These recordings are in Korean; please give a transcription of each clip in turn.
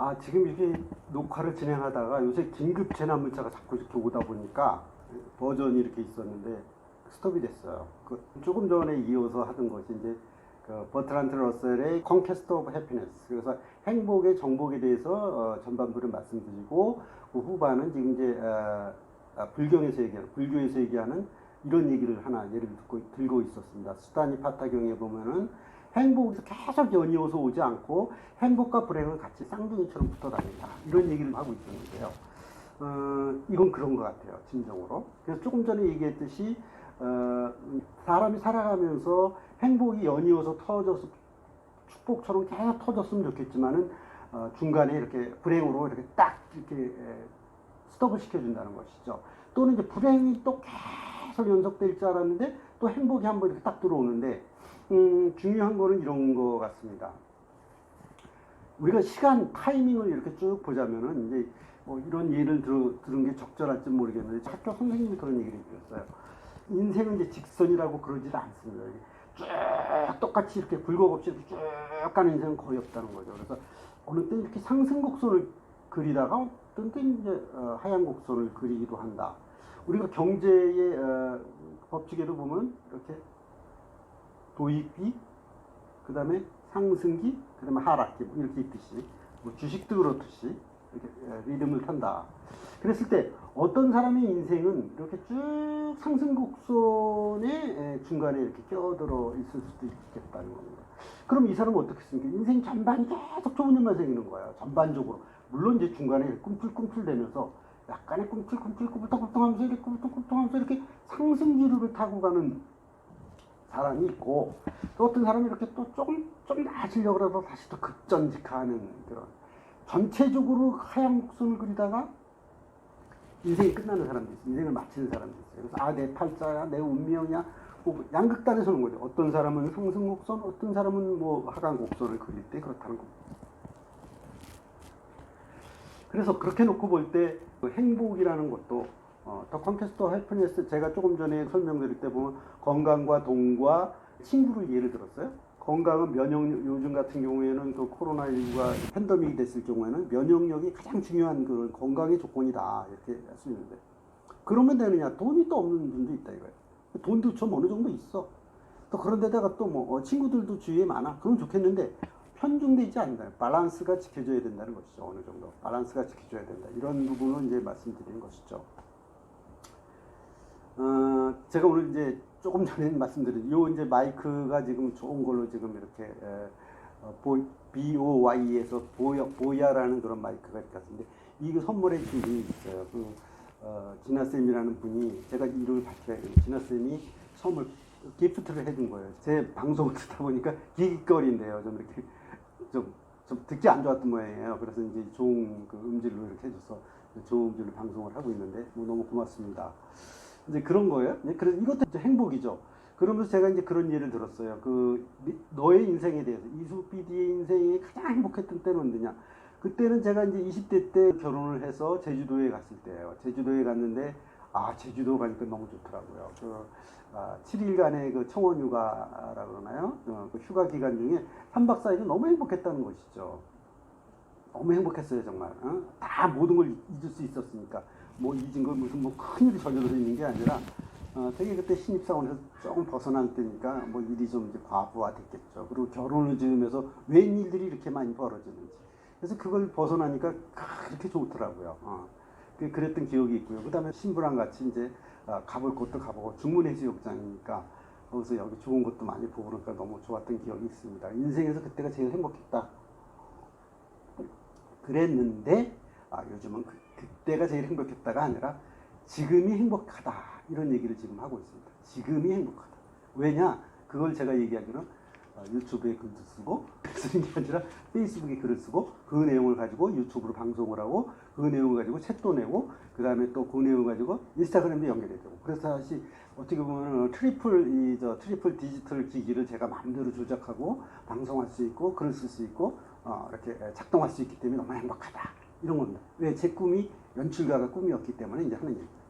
아 지금 이렇게 녹화를 진행하다가 요새 긴급 재난 문자가 자꾸 이렇게 오다 보니까 버전이 이렇게 있었는데 스톱이 됐어요. 그 조금 전에 이어서 하던 것이 이제 그 버트란트 러셀의 컨퀘스트 오브 해피네스 그래서 행복의 정복에 대해서 어, 전반부를 말씀드리고 그 후반은 지금 이제 어, 아, 불경에서 얘기하는 불교에서 얘기하는 이런 얘기를 하나 예를 듣고 들고 있었습니다. 수다니 파타경에 보면은 행복에서 계속 연이어서 오지 않고 행복과 불행은 같이 쌍둥이처럼 붙어 다닌다. 이런 얘기를 하고 있었는데요. 어, 이건 그런 것 같아요. 진정으로. 그래서 조금 전에 얘기했듯이 어, 사람이 살아가면서 행복이 연이어서 터져서 축복처럼 계속 터졌으면 좋겠지만은 어, 중간에 이렇게 불행으로 이렇게 딱 이렇게 에, 스톱을 시켜준다는 것이죠. 또는 이제 불행이 또 계속 연속될 줄 알았는데 또 행복이 한번 이렇게 딱 들어오는데 음, 중요한 거는 이런 거 같습니다. 우리가 시간 타이밍을 이렇게 쭉 보자면은 이제 뭐 이런 예를 들, 들은 게 적절할지 모르겠는데 학교 선생님이 그런 얘기를 해주셨어요. 인생은 이제 직선이라고 그러지도 않습니다. 쭉 똑같이 이렇게 굴곡 없이 이렇게 쭉 가는 인생은 거의 없다는 거죠. 그래서 어느 때 이렇게 상승 곡선을 그리다가 어떤 때 이제 어, 하향 곡선을 그리기도 한다. 우리가 경제의 어, 법칙에도 보면 이렇게 도입비, 그 다음에 상승기, 그 다음에 하락기 뭐 이렇게 있듯이 뭐 주식도 그렇듯이 이렇게 에, 리듬을 탄다. 그랬을 때 어떤 사람의 인생은 이렇게 쭉 상승 곡선의 에, 중간에 이렇게 껴들어 있을 수도 있겠다는 겁니다. 그럼 이 사람은 어떻겠습니까? 인생 전반이 계속 좋은 일만 생기는 거예요. 전반적으로. 물론 이제 중간에 꿈틀꿈틀대면서 약간의 꿈틀꿈틀 꿈틀꿈틀하면서 이렇게 꿈틀꿈틀하면서 이렇게 상승기류를 타고 가는 사람이 있고 또 어떤 사람이 이렇게 또 조금 좀 나아지려고 그러다 다시 또 급전직하는 그런 전체적으로 하향 곡선을 그리다가 인생이 끝나는 사람도 있어요. 인생을 마치는 사람도 있어요. 그래서 아 내 팔자야, 내 운명이야. 뭐 양극단에 서는 거죠. 어떤 사람은 상승 곡선, 어떤 사람은 뭐 하강 곡선을 그릴 때 그렇다는 겁니다. 그래서 그렇게 놓고 볼 때 행복이라는 것도 어, 더 컨테스트 해피니스 제가 조금 전에 설명드릴 때 보면 건강과 돈과 친구를 예를 들었어요. 건강은 면역력 요즘 같은 경우에는 그 코로나19가 팬데믹이 됐을 경우에는 면역력이 가장 중요한 그런 건강의 조건이다 이렇게 할 수 있는데 그러면 되느냐 돈이 또 없는 분도 있다 이거예요. 돈도 좀 어느 정도 있어. 또 그런데다가 또 뭐 친구들도 주위에 많아. 그럼 좋겠는데 편중돼 있지 않는다. 밸런스가 지켜져야 된다는 것이죠. 어느 정도 밸런스가 지켜져야 된다. 이런 부분을 이제 말씀드리는 것이죠. 어, 제가 오늘 이제 조금 전에 말씀드린 요 이제 마이크가 지금 좋은 걸로 지금 이렇게 에, 어, 보, BOY에서 보야, 보야라는 그런 마이크가 왔는데 이거 선물해 주신 분이 있어요. 그, 어, 진아쌤이라는 분이 제가 이름을 밝혀야 돼요. 진아쌤이 선물 기프트를 해준 거예요. 제 방송을 듣다 보니까 기기거리인데요. 좀 이렇게 좀, 좀 듣기 안 좋았던 모양이에요. 그래서 이제 좋은 그 음질로 이렇게 해줘서 좋은 음질로 방송을 하고 있는데 뭐 너무 고맙습니다. 이제 그런 거예요. 예, 그래서 이것도 이제 행복이죠. 그러면서 제가 이제 그런 예를 들었어요. 그 미- 너의 인생에 대해서 이수 PD의 인생이 가장 행복했던 때는 언제냐? 그때는 제가 이제 20대 때 결혼을 해서 제주도에 갔을 때예요. 제주도에 갔는데 아 제주도 가니까 너무 좋더라고요. 그 아, 7일간의 그 청원 휴가라 그러나요? 어, 그 휴가 기간 중에 3박 4일은 너무 행복했다는 것이죠. 너무 행복했어요 정말. 어? 다 모든 걸 잊을 수 있었으니까 뭐 잊은 거 무슨 뭐 큰일이 저절로 있는 게 아니라 어, 되게 그때 신입사원에서 조금 벗어난 때니까 뭐 일이 좀 이제 과부하됐겠죠. 그리고 결혼을 지으면서 웬 일들이 이렇게 많이 벌어지는지. 그래서 그걸 벗어나니까 그렇게 좋더라고요. 어. 그- 그랬던 기억이 있고요. 그 다음에 신부랑 같이 이제 아, 가볼 곳도 가보고 중문해수욕장이니까 거기서 여기 좋은 것도 많이 보고 그러니까 너무 좋았던 기억이 있습니다. 인생에서 그때가 제일 행복했다. 그랬는데 아, 요즘은 그, 그때가 제일 행복했다가 아니라 지금이 행복하다 이런 얘기를 지금 하고 있습니다. 지금이 행복하다. 왜냐? 그걸 제가 얘기하기는 어, 유튜브에 글도 쓰고 쓰는 게 아니라 페이스북에 글을 쓰고 그 내용을 가지고 유튜브로 방송을 하고 그 내용을 가지고 책도 내고 그 다음에 또 그 내용을 가지고 인스타그램도 연결이 되고 그래서 사실 어떻게 보면 트리플 이 저 트리플 디지털 기기를 제가 마음대로 조작하고 방송할 수 있고 글을 쓸 수 있고 어, 이렇게 작동할 수 있기 때문에 너무 행복하다 이런 겁니다. 왜 제 꿈이 연출가가 꿈이었기 때문에 이제 하는 얘기입니다.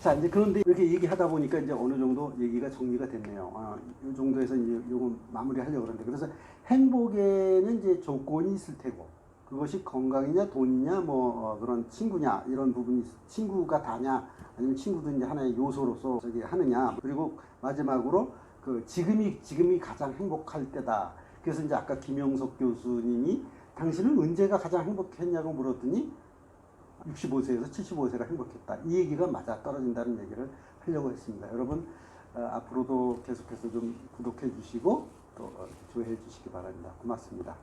자 이제 그런데 이렇게 얘기하다 보니까 이제 어느 정도 얘기가 정리가 됐네요. 아, 이 정도에서 이제 요거 마무리하려고 그러는데 그래서 행복에는 이제 조건이 있을 테고 그것이 건강이냐 돈이냐 뭐 어, 그런 친구냐 이런 부분이 친구가 다냐 아니면 친구도 이제 하나의 요소로서 저기 하느냐 그리고 마지막으로 그 지금이 지금이 가장 행복할 때다. 그래서 이제 아까 김영석 교수님이 당신은 언제가 가장 행복했냐고 물었더니 65세에서 75세가 행복했다. 이 얘기가 맞아 떨어진다는 얘기를 하려고 했습니다. 여러분 어, 앞으로도 계속해서 좀 구독해 주시고 또 어, 좋아해 주시기 바랍니다. 고맙습니다.